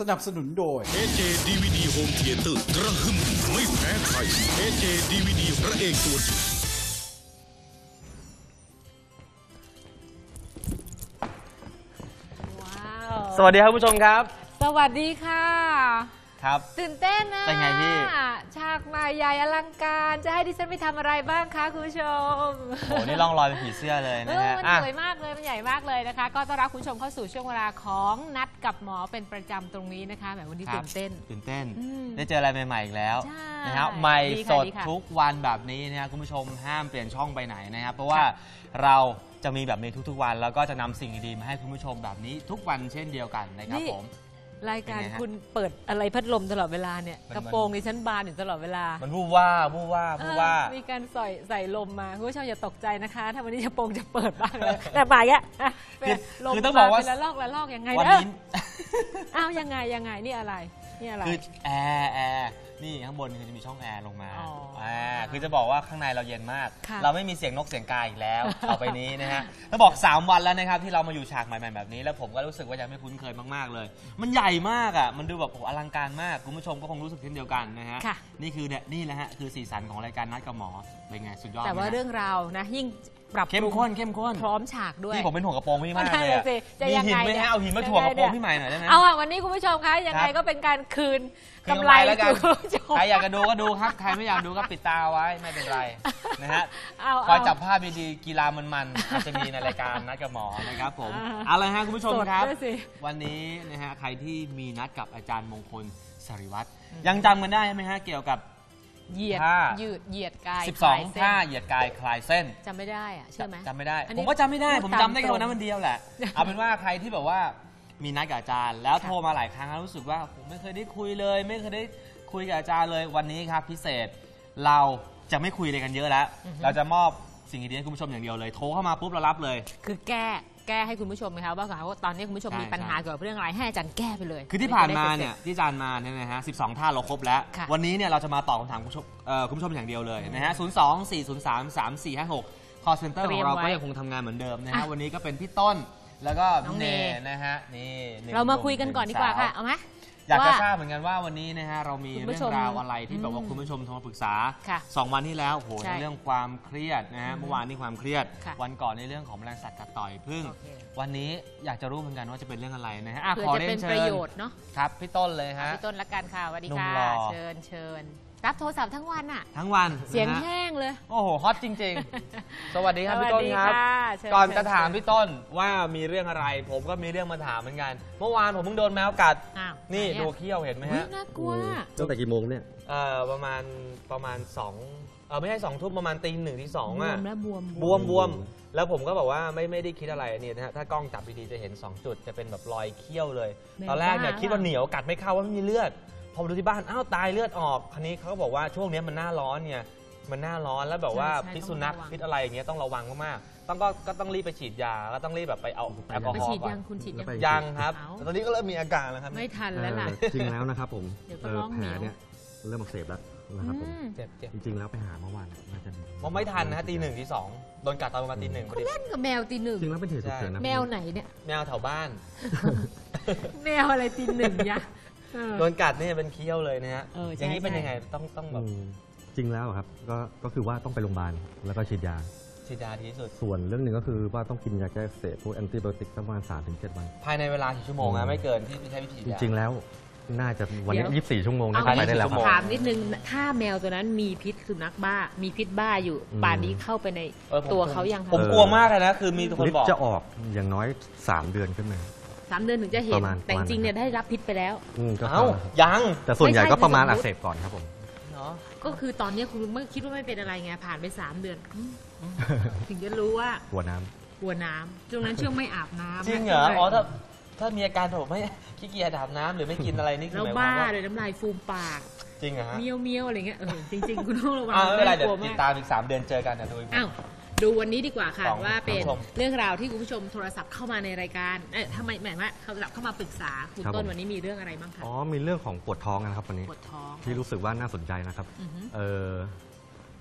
สนับสนุนโดย AJ DVD Home Theater กระหึ่มไม่แพ้ใคร AJ DVD พระเอกตัวจริงว้าว สวัสดีครับผู้ชมครับ สวัสดีค่ะ ครับ ตื่นเต้นนะเป็นไงพี่ ฉากใหม่ใหญ่อลังการ จะให้ดิฉันไปทำอะไรบ้างคะคุณผู้ชมโอ้นี่ล่องรอยเป็นผีเสื้อเลยเอนะอฮะมันอะ สวยมากเลย มันใหญ่มากเลยนะคะ ก็ต้อนรับคุณผู้ชมเข้าสู่ช่วงเวลาของนัดกับหมอเป็นประจำตรงนี้นะคะแบบวันนี้ครับตื่นเต้น ตื่นเต้น อืมได้เจออะไรใหม่ๆอีกแล้วใช่นะครับใหม่ดีสค่ะดดีค่ะทุกวันแบบนี้นะครับคุณผู้ชมห้ามเปลี่ยนช่องไปไหนนะครับ เพราะว่าเราจะมีแบบนี้ทุกๆวัน แล้วก็จะนำสิ่งดีๆมาให้คุณผู้ชมแบบนี้ทุกวันเช่นเดียวกันนะครับนี่ ผม รายการเป็นไงฮะ คุณเปิดอะไรพัดลมตลอดเวลาเนี่ยมัน กระโปรงดิฉันบานอยู่ตลอดเวลามันวูบว่าบวูบว่าบวูบว่าเออมีการใส่ใส่ลมมาคุณผู้ชมอย่าตกใจนะคะ ถ้าวันนี้จะโปรงจะเปิดบ้างเลยแต่บ่ายอะอะเป็นคือลมคือต้องบอกว่า เป็นละลอกละลอกยังไงวันเด้อนี้ อ้าวยังไงยังไงนี่อะไรนี่อะไร คือแอร์แอร์ นี่ข้างบนคือจะมีช่องแอร์ลงมาอ๋ออ่าคือจะบอกว่าข้างในเราเย็นมาก ค่ะ เราไม่มีเสียงนกเสียงกาอีกแล้ว ต่อไปนี้นะฮะต้องบอก 3 วันแล้วนะครับที่เรามาอยู่ฉากใหม่ๆแบบนี้ แล้วผมก็รู้สึกว่ายังไม่คุ้นเคยมากๆเลย มันใหญ่มากอะมันดูแบบโอ้โหอลังการมากคุณผู้ชมก็คงรู้สึกเช่นเดียวกันนะฮะค่ะ นี่คือเนี่ยนี่แหละฮะคือสีสันของรายการนัดกับหมอเป็นไงสุดยอดแต่ว่าไหมฮะเรื่องราวนะยิ่งปรับเข้มปรุงข้นเข้มข้น พร้อมฉากด้วยนี่ผมเป็นห่วงกระโปรงพี่มากนั่นเลยน่ะอะสิจะมียังหินไงไหมเนี่ยฮะเอาหินมาถ่วงกระโปรงยังไงเนี่ยพี่ใหม่หน่อยได้ไหม เอาอะวันนี้คุณผู้ชมคะยังไงครับก็เป็นการคืนคืนกำไรแล้วกัน สู่คุณผู้ชม ใครอยากจะดูก็ดูครับ ใครไม่อยากดูก็ปิดตาเอาไว้ไม่เป็นไรนะฮะเอาคอยเอาจับภาพดีๆกีฬามันๆอาจจะมีในรายการนัดกับหมอนะครับผมอ่าเอาละฮะคุณผู้ชมสดครับ ด้วยสิ วันนี้นะฮะใครที่มีนัดกับอาจารย์มงคลสริวัตรยังจำกันได้ไหมฮะเกี่ยวกับ เหยียดท่า ยืดเหยียดกายคลายเส้น12ท่าเหยียดกายคลายเส้น จำไม่ได้อะใช่ไหม จำไม่ได้ อันนี้ผมก็จำไม่ได้ พูดผมตามจำได้แค่ตรงวันนั้นวันเดียวแหละ เอาเป็นว่าใครที่แบบว่ามีนัดกับอาจารย์ แล้วค่ะโทรมาหลายครั้งแล้วรู้สึกว่าผมไม่เคยได้คุยเลย ไม่เคยได้ คุยกับอาจารย์เลยวันนี้ครับพิเศษเราจะไม่คุยอะไรกันเยอะแล้ว เราจะมอบสิ่งดีๆให้คุณผู้ชมอย่างเดียวเลย โทรเข้ามาปุ๊บเรารับเลย คือแก้แก้ให้คุณผู้ชมไหมคะว่าว่าตอนนี้คุณผู้ชมใช่มีปัญหาใช่เกี่ยวกับเรื่องอะไรให้อาจารย์แก้ไปเลย คือที่ผ่านมาจะได้เนี่ยสร็จที่อาจารย์มาเนี่ยนะฮะ12 ท่าเราครบแล้วค่ะวันนี้เนี่ยเราจะมาตอบคำถามคุณผู้ชมเอ่อคุณผู้ชมอย่างเดียวเลยนะฮะ0 2 4 0 3 3 4 5 6 call center เตขรีอยงมเราไว้ก็ยังคงทำงานเหมือนเดิมนะฮะอะวันนี้ก็เป็นพี่ต้นแล้วก็น้องพี่เนเนนะฮะนี่หนึ่งเรามาหนุ่คุยกันก่อนดีกว่าหงค่ะสเอาไหม อยากจะว่าทราบเหมือนกันว่าวันนี้นะฮะเรามีคุณเรื่ผู้อชงมราวอะไรที่แบบว่าอืมคุณผู้ชมโทรมาปรึกษาค่ะสองวันที่แล้วโอ้โหใช่ในเรื่องความเครียดนะฮะเมื่อวานนี่ความเครียด ค่ะวันก่อนในเรื่องของแมลงสัตว์กัดต่อยพึ่งโอเค วันนี้อยากจะรู้เหมือนกันว่าจะเป็นเรื่องอะไรนะฮะอะเพื่อขอจะเรียเป็นนเชิประญโยชน์เนาะครับพี่ต้นเลยฮะ พี่ต้นละกันค่ะสวัสดีหนุ่มค่ะหล่อ เชิญเชิญ รับโทรศัพท์ทั้งวันอะ ทั้งวันเสียงนะฮะแห้งเลย โอ้โหฮอตจริง ๆ สวัสดีครับพี่ต้นครับ สวัสดีค่ะเชิญก่อนจะเชิญถามพี่ต้นว่ามีเรื่องอะไร ผมก็มีเรื่องมาถามเหมือนกัน เมื่อวานผมเพิ่งโดนแมวกัด อ้าวนี่ไหอะดูเขี้ยวเห็นไหมอุ๊ยฮะน่ากลัว ตั้งแต่กี่โมงเนี่ย เอ่อประมาณประมาณสองเออไม่ใช่สองทุ่มประมาณตีหนึ่งที่สองบวอะ มแล้วบวม บวมบวมแล้วผมก็บอกว่าไม่ไม่ได้คิดอะไรเนี่ยนะฮะถ้ากล้องจับดีๆจะเห็น 2 จุดจะเป็นแบบรอยเขี้ยวเลยตอนแรกเนี่ยคิดว่าเหนียวกัดไม่เข้าว่าไม่มีเลือด พอมาดูที่บ้านอ้าวตายเลือดออกคันนี้เขาก็บอกว่าช่วงเนี้ยมันหน้าร้อนเนี่ยมันหน้าร้อนแล้วแบบว่าใช่ใช่พิษสุนัขต้องระวัง พิษอะไรอย่างเงี้ยต้องระวังมากๆต้องก็ก็ต้องรีบไปฉีดยาก็ต้องรีบแบบไปเอาแอลกอไปฮอฉีดล์ก่อยันงคุณฉีดยัง แล้วไป ยังครับเอา แต่ตอนนี้ก็เริ่มมีอาการแล้วครับไม่ทันแล้วล่ะ เอ่อจริงแล้วนะครับผมเดี๋ยวก็เอ่อร้องแผลเหนียว เนี่ยเริ่มอักเสบแล้วนะครับผม อืมเจ็บเจ็บจริงๆแล้วไปหาเมื่อวานน่าจะผมไม่ทันนะฮะตีหนึ่งตีสองโดนกัดตอนประมาณตีหนึ่งพอดี เล่นกับแมวตีหนึ่งจริงแล้วเป็นเหตุฉุกเฉินนะแมวไหนเนี่ย แมวแถวบ้าน แมวอะไรตีหนึ่งยะ เออ โดนกัดเนี่ยเป็นเคี้ยวเลยนะฮะเออใช่อย่างนี้เป็นใช่ ยังไงต้องต้องแบอืบมจริงแล้วครับก็ก็คือว่าต้องไปโรงพยาบาลแล้วก็ฉีดยา ฉีดยาดีที่สุด ส่วนเรื่องหนึ่งก็คือว่าต้องกินยาแก้อักเสบพวกแอนติไบโอติกประมาณ3-7ถึงวัน ภายในเวลากี่ชั่วโมงอืนะม ไม่เกินที่ใช้วิธีจยา ริง ๆ แล้วน่าจะวันนี้เดี๋ยว 24 ชั่วโมงเอาน่าจะไปได้แล้วคชั่วโมงรับ ถามนิดนึงถ้าแมวตัวนั้นมีพิษสุนัขบ้า มีพิษบ้าอยู่อืม ป่านนี้เข้าไปในเออผมตัวเขายังคะผมกลัวมากเลยนะ คือมีคนฤทบอกธิ์จะออกอย่างน้อย 3 เดือนขึ้นมาสามเดือนถึงจะเห็น ประมาณแต่จริงๆเนี่ยได้รับพิษไปแล้ว อืมก็เอ้ายังแต่ส่วนใหญ่ไม่ใช่ก็ประมาณคือสมมุติอักเสบก่อนครับผม เนาะก็คือตอนเนี้ยคุณไม่คิดว่าไม่เป็นอะไรไงผ่านไปสามเดือนอืมอืมถึงจะรู้ว่าหัวน้ำ กลัวน้ำช่วงนั้นช่วงไม่อาบน้ำจริงเหรออ๋อถ้าถ้ามีอาการแบบไม่ขี้เกียจอาบน้ำหรือไม่กินอะไรนี่คือแล้วหมายคบ้าวามว่าเลยน้ำลายฟูมปาก จริงเหรอฮะเมียวเมียวอะไรเงี้ยเออจริง ๆ คุณต้องระวังอ่าไม่เป็นไรเดี๋ยวกลัวติดมากตามอีกสามเดือนเจอกันนะดูอีกอ้าว ดูวันนี้ดีกว่าค่ะของว่าเป็นท่านผู้ชมเรื่องราวที่คุณผู้ชมโทรศัพท์เข้ามาในรายการเอ๊ะทำไมหมายว่าโทรศัพท์เข้ามาปรึกษาคุณครับต้นผม วันนี้มีเรื่องอะไรบ้างคะอ๋อมีเรื่องของปวดท้องนะครับวันนี้ ปวดท้อง ที่รู้สึกว่าน่าสนใจนะครับ อือฮึ เออ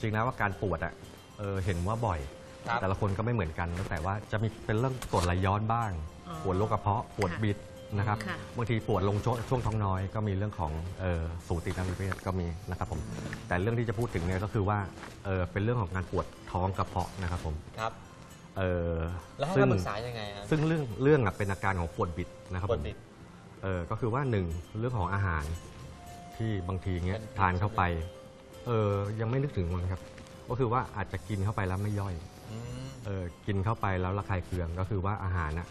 จริงแล้วว่าการปวดอะเออเห็นว่าบ่อย ครับ แต่ละคนก็ไม่เหมือนกันแล้วแต่ว่าจะมีเป็นเรื่องกรดไหลย้อนบ้าง อ๋อปวดโรคกระเพาะ ปวดค่ะ บิด นะครับค่ะบางทีปวดลงช่วงช่วงท้องน้อยก็มีเรื่องของเอ่อสูตินารีเวชก็มีนะครับผมแต่เรื่องที่จะพูดถึงเนี่ยก็คือว่าเอ่อเป็นเรื่องของการปวดท้องกระเพาะนะครับผมครับ เอ่อแล้วให้ซึ่ง คำปรึกษายังไงครับ ซึ่งเรื่องเรื่องอะเป็นอาการของปวดบิดนะครับปผวดมบิดเออก็คือว่าหนึ่งเรื่องของอาหารที่บางทีเงี้ยมันทานเข้าไปเออยังไม่นึกถึงมันครับ ก็คือว่าอาจจะกินเข้าไปแล้วไม่ย่อยอืมเออกินเข้าไปแล้วระคายเคืองก็คือว่าอาหารน่ะ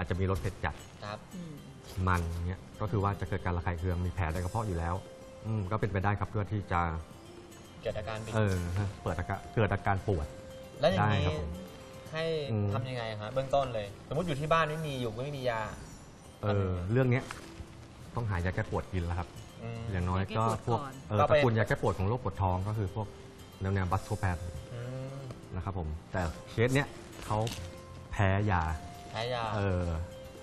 อาจจะมีรสเผ็ดจัดครับอืมมันเงี้ยก็คือว่าจะเกิดการระคายเคืองมีแผลในกระเพาะอยู่แล้ว อืมก็เป็นไปได้ครับเพื่อที่จะเกิดอาการบิดเออฮะเปิดอาการเกิดอาการปวด แล้วอย่างได้นี้ครับผมให้อืม ทำยังไงครับเบื้องต้นเลย สมมติอยู่ที่บ้านไม่มีอยู่ก็ไม่มียาเออเรื่องเนี้ยต้องหายาแก้ปวดกินแล้วครับอืมอย่างน้อยก็ยาแก้ปวดพวกก่อนเออก็ตไประกูลยาแก้ปวดของโรคปวดท้องก็คือพวกแนวแนวบัสโทแพนอืมนะครับผมแต่เคสเนี้ยเขาแพ้ยา ใช้ยาเออ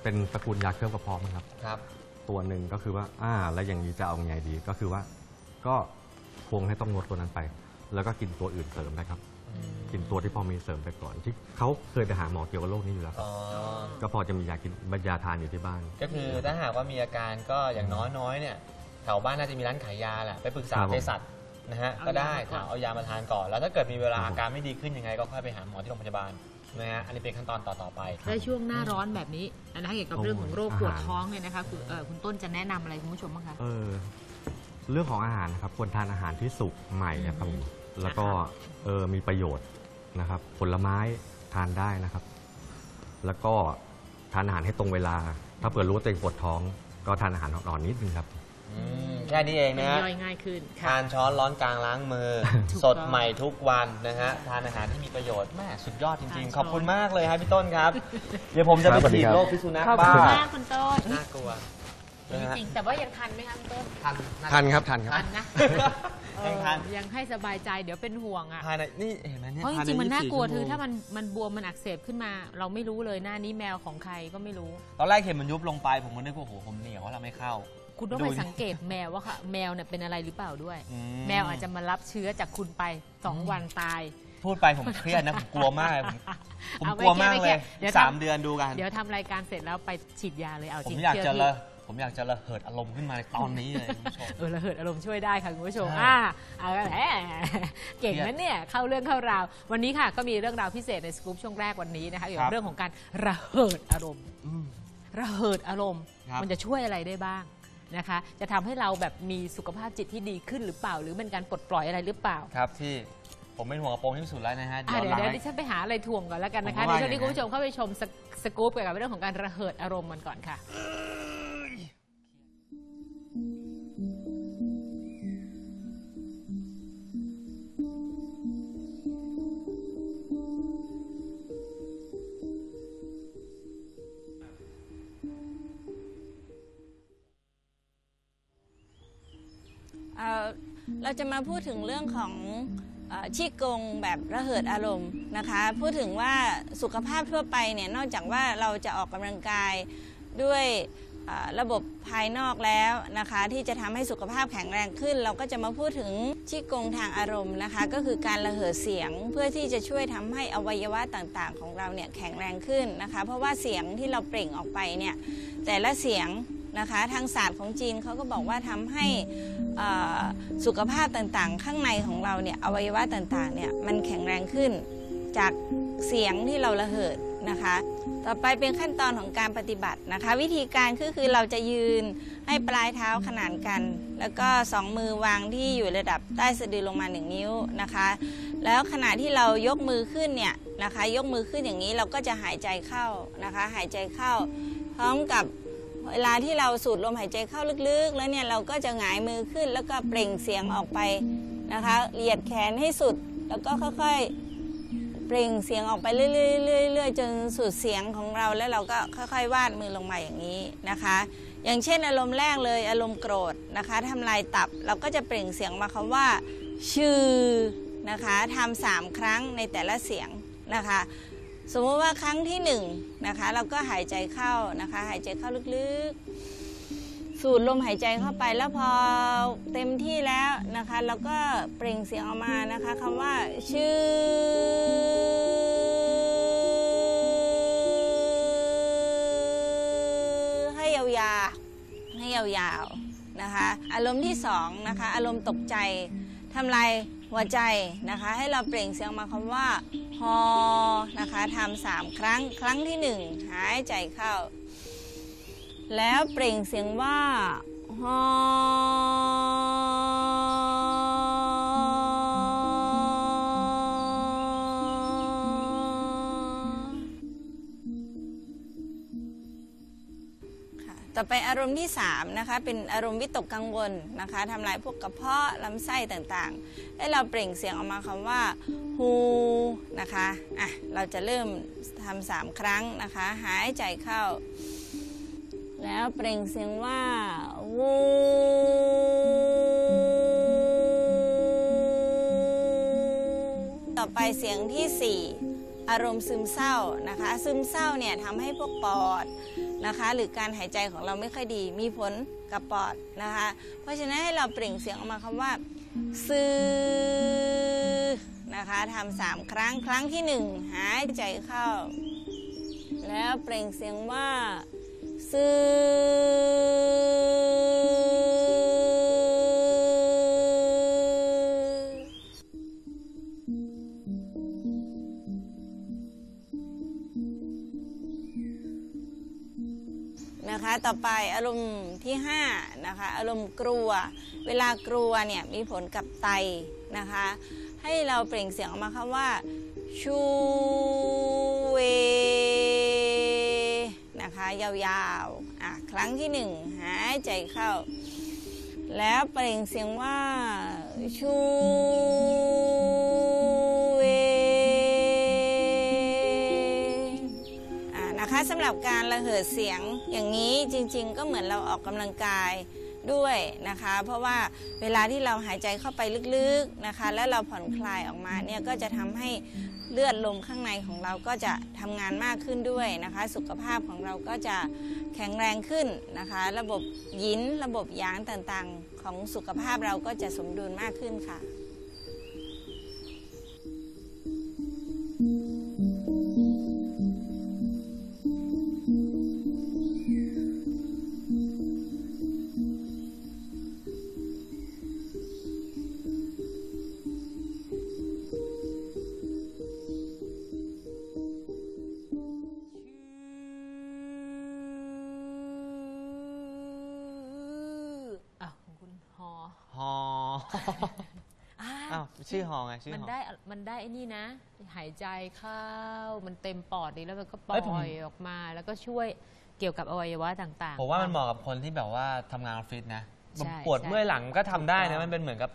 เป็นตระกูลยาเคลือบกระเพาะมั้งครับ ครับ ตัวหนึ่งก็คือว่าอ่าแล้วอย่างนี้จะเอาไงดีก็คือว่า ก็คงให้ต้องงดตัวนั้นไป แล้วก็กินตัวอื่นเสริมนะครับอืมกินตัวที่พอมีเสริมไปก่อน ที่เขาเคยไปหาหมอเกี่ยวกับโรคนี้อยู่แล้วครับอ๋อ ก็พอจะมียากินยาทานอยู่ที่บ้าน ก็คือถ้าหากว่ามีอาการก็อย่างน้อยน้อยๆเนี่ยแถวบ้านน่าจะมีร้านขายยาแหละไปปรึกษาครับผม เภสัชนะฮะเอาก็ได้ยามาก่อน ถามเอายามาทานก่อน แล้วถ้าเกิดมีเวลาครับผมอาการไม่ดีขึ้นยังไงก็ค่อยไปหาหมอที่โรงพยาบาล นะฮะอันนี้เป็นขั้นตอนต่อๆไป และช่วงหน้าร้อนแบบนี้อันนะคะเกี่ยวกับโอ้เรื่องของโรคปวดอาหารท้องเนี่ยนะคะคุณเอ่อคุณต้นจะแนะนำอะไรคุณผู้ชมบ้างคะ เออเรื่องของอาหารนะครับควรทานอาหารที่สุกใหม่นะครับผมแล้วก็เออมีประโยชน์นะครับ ผลไม้ทานได้นะครับ แล้วก็ทานอาหารให้ตรงเวลา ถ้าเผื่อรู้ว่าตัวเองปวดท้อง ก็ทานอาหารอ่อนๆนิดนึงครับ อืม แค่นี้เองนะฮะย่อยง่ายขึ้นค่ะ ทานช้อนร้อนกลางล้างมือ ถูกสดต้องใหม่ทุกวันนะฮะทานอาหารที่มีประโยชน์แม่สุดยอดจริง ทานๆช้อนขอบคุณมากเลยครับพี่ต้นครับ เดี๋ยวผมจะไปครับสวัสดีฉีดครับ โรคพิษสุนัขขอบบ้าคุณมากคุณต้นน่ากลัวนะฮะจริงๆแต่ว่ายังทันไหมคะคุณต้นทันทันครับทันครับ ทันนะยังทันเออยังให้สบายใจเดี๋ยวเป็นห่วงอะ ภายในนี่เห็นไหมเนี่ยเพราะจภายใริงๆมันน่ากลัว24คือชั่โมงถ้ามันมันบวมมันอักเสบขึ้นมา เราไม่รู้เลยหน้านี้แมวของใครก็ไม่รู้ ตอนแรกเห็นมันยุบลงไปผมก็นึกว่าโอ้โหผมเหนียวว่าเราไม่เข้า คุณต้องดูไปดิสังเกตแมวว่าค่ะแมวเนี่ยเป็นอะไรหรือเปล่าด้วย อืแมวอาจจะมารับเชื้อจากคุณไปสองวันตาย พูดไปผมเครียดนะ ผมกลัวมากเลยผมผมเอากลัวมากไม่เลเครียยดเดี๋ยวสามทำเดือนดูกัน เดี๋ยวทำรายการเสร็จแล้วไปฉีดยาเลยเอาผจริมงอยากเชื่จะพี่ระผมอยากจะระเหิดอารมณ์ขึ้นมาในตอนนี้เลยคุณผู้ชม เออระเหิดอารมณ์ช่วยได้ค่ะคุณผู้ชม ใช่อ่าเอาแหมเก่งนะเนี่ยเข้าเรื่องเข้าราว วันนี้ค่ะก็มีเรื่องราวพิเศษในสกู๊ปช่วงแรกวันนี้นะคะเกี่ยวกับเรื่องของการระเหิดอารมณ์อืมระเหิดอารมณ์ ครับ มันจะช่วยอะไรได้บ้าง นะคะ จะทำให้เราแบบมีสุขภาพจิตที่ดีขึ้นหรือเปล่า หรือเป็นการปลดปล่อยอะไรหรือเปล่าครับที่ผมเป็นห่วงกระโปรงที่สุดแล้วนะฮะอะเดี๋ยวหลัง เดี๋ยวให้ดิฉันไปหาอะไรถ่วงก่อนแล้วกันนะคะผมก็ในว่าช่วงนี้อย่างนั้นคุณผู้ชมเข้าไปชมสกสกู๊ปเกี่ยวกับเรื่องของการระเหิดอารมณ์มันก่อนค่ะ จะมาพูดถึงเรื่องของอชี้กงแบบระเหิดอารมณ์นะคะ พูดถึงว่าสุขภาพทั่วไปเนี่ยนอกจากว่าเราจะออกกำลังกายด้วยระบบภายนอกแล้วนะคะ ที่จะทำให้สุขภาพแข็งแรงขึ้น เราก็จะมาพูดถึงชี้กงทางอารมณ์นะคะ ก็คือการระเหิดเสียงเพื่อที่จะช่วยทำให้อวัยวะต่างๆ ของเราเนี่ยแข็งแรงขึ้นนะคะ เพราะว่าเสียงที่เราเปล่งออกไปเนี่ยแต่ละเสียง นะคะทางศาสตร์ของจีนเขาก็บอกว่าทำให้สุขภาพต่างๆ ข้างในของเราเนี่ยอวัยวะต่างๆเนี่ยมันแข็งแรงขึ้นจากเสียงที่เราระเหิดนะคะ ต่อไปเป็นขั้นตอนของการปฏิบัตินะคะ วิธีการก็คือเราจะยืนให้ปลายเท้าขนานกัน แล้วก็สองมือวางที่อยู่ระดับใต้สะดือลงมาหนึ่งนิ้วนะคะ แล้วขณะที่เรายกมือขึ้นเนี่ยนะคะ ยกมือขึ้นอย่างนี้เราก็จะหายใจเข้านะคะ หายใจเข้า พร้อมกับ เวลาที่เราสูดลมหายใจเข้าลึกๆ แล้วเนี่ยเราก็จะหงายมือขึ้น แล้วก็เปล่งเสียงออกไปนะคะเหยียดแขนให้สุดแล้วก็ค่อยๆ เปล่งเสียงออกไปเรื่อยๆเรื่อยๆจนสุดเสียงของเราแล้วเราก็ค่อยๆ วาดมือลงมาอย่างนี้นะคะ อย่างเช่นอารมณ์แรกเลยอารมณ์โกรธนะคะทำลายตับเราก็จะเปล่งเสียงมาคำว่า ชื่อนะคะทำสามครั้งในแต่ละเสียงนะคะ สมมติว่าครั้งที่หนึ่งนะคะ เราก็หายใจเข้านะคะ หายใจเข้าลึกๆ สูดลมหายใจเข้าไปแล้วพอเต็มที่แล้วนะคะเราก็เปล่งเสียงออกมานะคะคำว่าชื่อให้ยาวๆให้ยาวๆนะคะ อารมณ์ที่สองนะคะ อารมณ์ตกใจทำลายหัวใจนะคะ ให้เราเปล่งเสียงมาคำว่า ฮอนะคะทำสามครั้งครั้งที่หนึ่งหายใจเข้า แล้วเปล่งเสียงว่าฮอ ต่อไปอารมณ์ที่ 3 นะคะ เป็นอารมณ์วิตกกังวลนะคะทำลายพวกกระเพาะลำไส้ต่างๆ ให้เราเปล่งเสียงออกมาคำว่าฮูนะคะอะเราจะเริ่มทำสามครั้งนะคะ หายใจเข้า แล้วเปล่งเสียงว่าวูต่อไปเสียงที่ 4 อารมณ์ซึมเศร้านะคะ ซึมเศร้าเนี่ยทำให้พวกปอดนะคะ หรือการหายใจของเราไม่ค่อยดี มีผลกับปอดนะคะ เพราะฉะนั้นให้เราเปล่งเสียงออกมาคำว่าซื้อนะคะทำสามครั้งครั้งที่หนึ่งหายใจเข้า แล้วเปล่งเสียงว่าซื้อ นะคะ ต่อไปอารมณ์ที่5นะคะอารมณ์กลัว เวลากลัวเนี่ยมีผลกับไตนะคะ ให้เราเปล่งเสียงออกมาคำว่า ชูเวนะคะยาวๆอะครั้งที่หนึ่งหายใจเข้า แล้วเปล่งเสียงว่าชู สำหรับการระเหยเสียงอย่างนี้จริง ๆ ก็เหมือนเราออกกำลังกายด้วยนะคะ เพราะว่าเวลาที่เราหายใจเข้าไปลึกๆนะคะ แล้วเราผ่อนคลายออกมาเนี่ยก็จะทำให้เลือดลมข้างในของเราก็จะทำงานมากขึ้นด้วยนะคะ สุขภาพของเราก็จะแข็งแรงขึ้นนะคะ ระบบยินระบบยางต่างๆ ของสุขภาพเราก็จะสมดุลมากขึ้นค่ะ ฮอฮออ้าอ้าววชื่อฮอไงชื่อมันฮอได้มันได้ไอ้นี่นะ หายใจเข้ามันเต็มปอดดีแล้วมันก็ปเอ้ยผมล่อยออกมาแล้วก็ช่วยเกี่ยวกับอวัยวะต่างๆผมว่ามันเหมาะกับคนที่แบบว่าทำงานออฟฟิศนะใช่ปวดใช่ เมื่อยหลังก็ทำได้ถูกต้นะองมันเป็นเหมือนกับ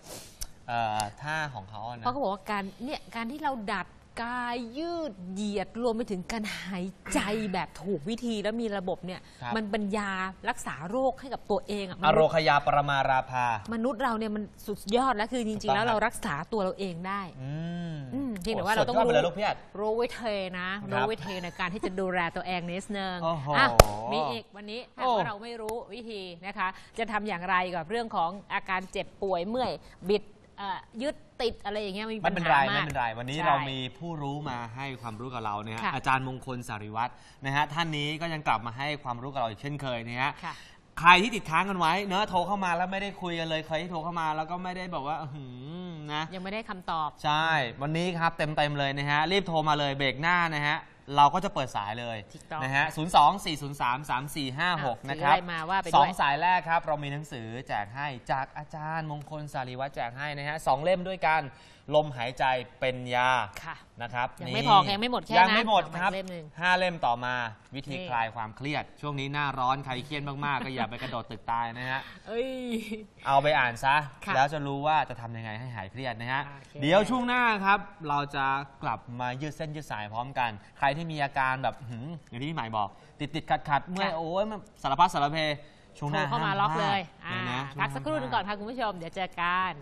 เอ่อท่าของเขาอะเพนะราะเขาบอกว่าการเนี่ยการที่เราดัด กายยืดเหยียดรวมไปถึงการหายใจแบบถูกวิธีแล้วมีระบบเนี่ย ครับ มันบรรยารักษาโรคให้กับตัวเองอะมอโรนุษย์คยาปรมาราภา มนุษย์เราเนี่ยมันสุดยอดแล้วคือจถูริกง ต้ๆ อง แล้วเราครับรักษาตัวเราเองได้ อืมอืมเพียงแต่ว่าเราต้องสุดยดไปรู้เลยลูกพี่อัดรู้ไว้เทนะ ครับรู้ไว้เทในการที่จะดูแลตัวเองนิดนึงโอ้โหอะมีอีกวันนี้ถ้าโอ้ว่าเราไม่รู้วิธีนะคะ จะทำอย่างไรกับเรื่องของอาการเจ็บป่วยเมื่อยบิดเอ่อยึดติดอะไรอย่างเงี้ยมีไม่ปัญเป็นหาไรมาไม่กเป็นไรวันนี้ใช่เรามีผู้รู้มาให้ความรู้กับเราเนี่ยฮะค่ะอาจารย์มงคลสาริวัตรนะฮะท่านนี้ก็ยังกลับมาให้ความรู้กับเราอีกเช่นเคยนะฮะค่ะ ใครที่ติดค้างกันไว้เนอะโทรเข้ามาแล้วไม่ได้คุยกันเลยใครที่โทรเข้ามาแล้วก็ไม่ได้บอกว่าอื้อหือนะ ยังไม่ได้คำตอบ ใช่ วันนี้ครับเต็มๆเลยนะฮะ รีบโทรมาเลยเบรกหน้านะฮะ เราก็จะเปิดสายเลยถูกต้องนะฮะ 0 2 4 0 3 3 4 5 6 นะครัถืบออะไรมาว่าไปสอด้งวยสายแรกครับ เรามีหนังสือแจกให้จากอาจารย์มงคลสารีวัตรแจกให้นะฮะสองเล่มด้วยกัน ลมหายใจเป็นยาค่ะนะครับยังนี่ไม่พอยังไม่หมดแค่ยังนั้นไม่หมดยังครับเล่มหนึ่งห้าเล่มต่อมาวิธีนี่คลายความเครียด ช่วงนี้หน้าร้อนใครเครียดมาก ๆ ก็อย่าไปกระโดดตึกตายนะฮะเอ้ยเอาไปอ่านซะค่ะแล้วจะรู้ว่าจะทำยังไงให้หายเครียดนะฮะโอเคเดี๋ยวช่วงหน้าครับ เราจะกลับมายืดเส้นยืดสายพร้อมกัน ใครที่มีอาการแบบหืมอย่างที่พี่ใหม่บอก ติดติดขัดขัดๆเมื่อยโอ้ยมันสารพัดสารเพช่วงหโทรน้าเข้ามาห้ล็อกเลยพาอ่าดนะพักสักครู่หนึงก่อนค่ะคุณผู้ชม เดี๋ยวเจอกัน